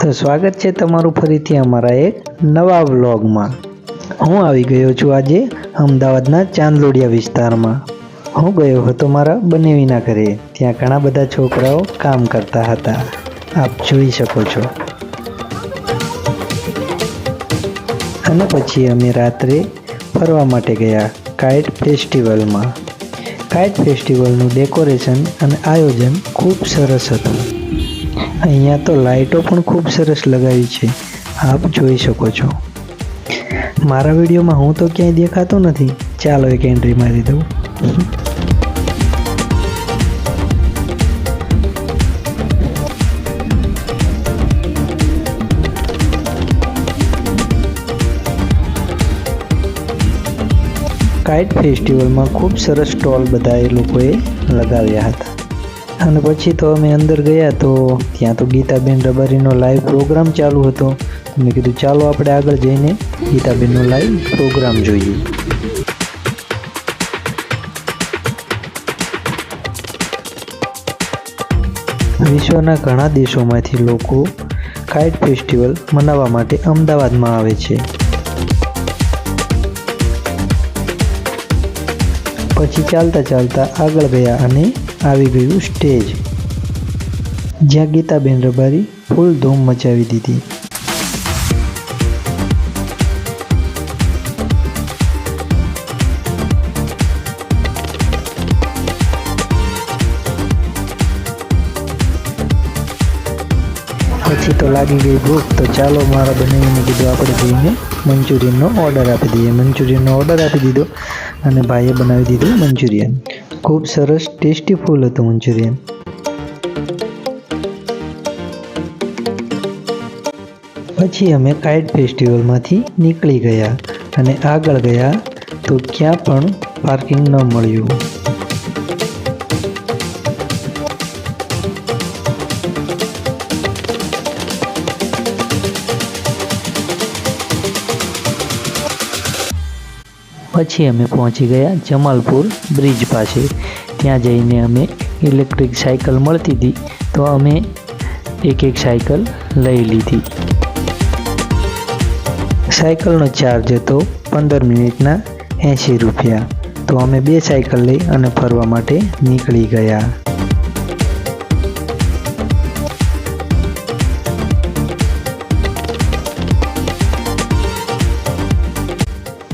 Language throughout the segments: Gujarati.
તો સ્વાગત છે તમારું ફરીથી અમારા એક નવા વ્લોગમાં. હું આવી ગયો છું આજે અમદાવાદના ચાંદલોડિયા વિસ્તારમાં. હું ગયો હતો મારા બનેવીના ઘરે. ત્યાં ઘણા બધા છોકરાઓ કામ કરતા હતા. આપ જોઈ શકો છો. અને પછી અમે રાત્રે ફરવા માટે ગયા કાઇટ ફેસ્ટિવલમાં. કાઇટ ફેસ્ટિવલનું ડેકોરેશન અને આયોજન ખૂબ સરસ હતું. અહીંયા તો લાઇટો પણ ખૂબ સરસ લગાવી છે. આપ જોઈ શકો છો. મારા વિડીયોમાં હું તો ક્યાંય દેખાતો નથી. ચાલો એક એન્ટ્રી મારી દઉં. કાઇટ ફેસ્ટિવલમાં ખૂબ સરસ સ્ટોલ બધા એ લોકોએ લગાવ્યા હતા. અને પછી તો અમે અંદર ગયા તો ત્યાં તો ગીતાબેન રબારીનો લાઈવ પ્રોગ્રામ ચાલુ હતો. મેં કીધું, ચાલો આપણે આગળ જઈને ગીતાબેનનો લાઈવ પ્રોગ્રામ જોઈએ. વિશ્વના ઘણા દેશોમાંથી લોકો કાઇટ ફેસ્ટિવલ મનાવવા માટે અમદાવાદમાં આવે છે. પછી ચાલતા ચાલતા આગળ ગયા અને આવી ગયું સ્ટેજ. જ્યાં ગીતાબેન રબારી ફૂલ ધૂમ મચાવી દીધી. પછી તો લાગી ગઈ ભૂખ, તો ચાલો મારા બનાવીને કીધું, આપણે જઈને મંચુરિયનનો ઓર્ડર આપી દઈએ. મંચુરિયનનો ઓર્ડર આપી દીધો અને ભાઈએ બનાવી દીધું મંચુરિયન. ખૂબ સરસ, ટેસ્ટી ફૂલ હતું મંચુરિયન. પછી અમે કાઇટ ફેસ્ટિવલમાંથી નીકળી ગયા અને આગળ ગયા તો ક્યાં પણ પાર્કિંગ ન મળ્યું. પછી અમે પહોંચી ગયા જમાલપુર બ્રિજ પાસે. ત્યાં જઈને અમે ઇલેક્ટ્રિક સાયકલ મળતી હતી, તો અમે એક એક સાયકલ લઈ લીધી. સાયકલનો ચાર્જ હતો પંદર મિનિટના એંશી રૂપિયા, તો અમે બે સાયકલ લઈ અને ફરવા માટે નીકળી ગયા.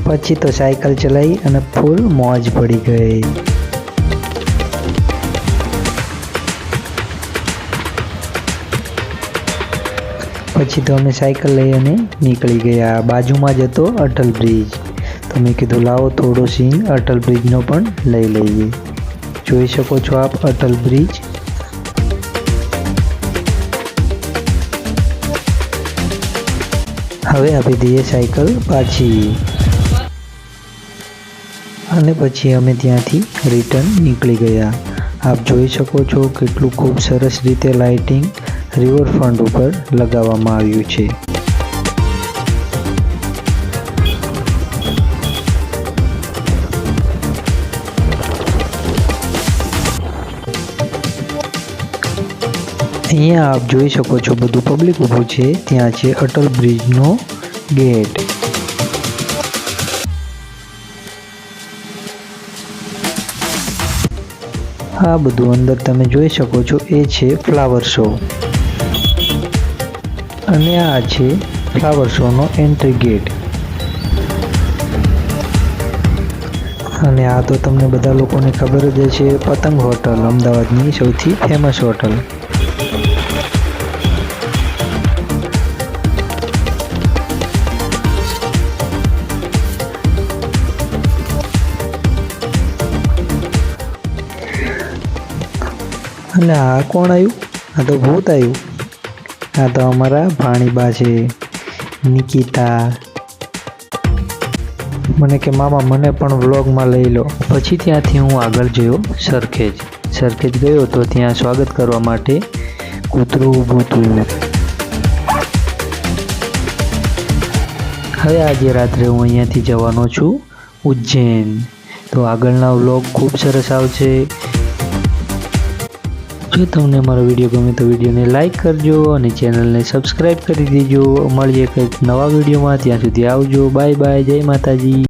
પછી તો સાયકલ ચલાવી અને ફૂલ મોજ પડી ગઈ. પછી તો અમે સાયકલ લઈ અને નીકળી ગયા. બાજુમાં જ હતો અટલ બ્રિજ. તો મેં કીધું, લાવો થોડો સીન અટલ બ્રિજનો પણ લઈ લઈએ. જોઈ શકો છો આપ અટલ બ્રિજ. હવે આપી દઈએ સાયકલ પાછી. અને પછી અમે ત્યાંથી રિટર્ન નીકળી ગયા. આપ જોઈ શકો છો કેટલું ખૂબ સરસ રીતે લાઇટિંગ રિવરફ્રન્ટ ઉપર લગાવવામાં આવ્યું છે. અહીંયા આપ જોઈ શકો છો બધું પબ્લિક ઊભું છે. ત્યાં છે અટલ બ્રિજનો ગેટ આ બધું અંદર તમે જોઈ શકો છો, એ છે ફ્લાવર શો અને આ છે ફ્લાવર શોનો એન્ટ્રી ગેટ અને આ તો તમને બધા લોકોને ખબર જ છે પતંગ હોટલ અમદાવાદની સૌથી ફેમસ હોટલ અને આ કોણ આવ્યું? આ તો ભૂત આવ્યું. આ તો અમારા ભાણીબા છે. નિકિતા. મને કે, મામા, મને પણ વ્લોગમાં લઈ લો. પછી ત્યાંથી હું આગળ જોયો સરખેજ. સરખેજ ગયો તો ત્યાં સ્વાગત કરવા માટે કૂતરું ઊભું હતું હવે આજે રાત્રે હું અહીંયાથી જવાનો છું ઉજ્જૈન. તો આગળના વ્લોગ ખૂબ સરસ આવશે. જો તમને મારો વીડિયો ગમે તો વિડીયોને લાઇક કરજો અને ચેનલને સબસ્ક્રાઈબ કરી દેજો. મળીએ કંઈક નવા વિડીયોમાં. ત્યાં સુધી આવજો. Bye bye. જય માતાજી.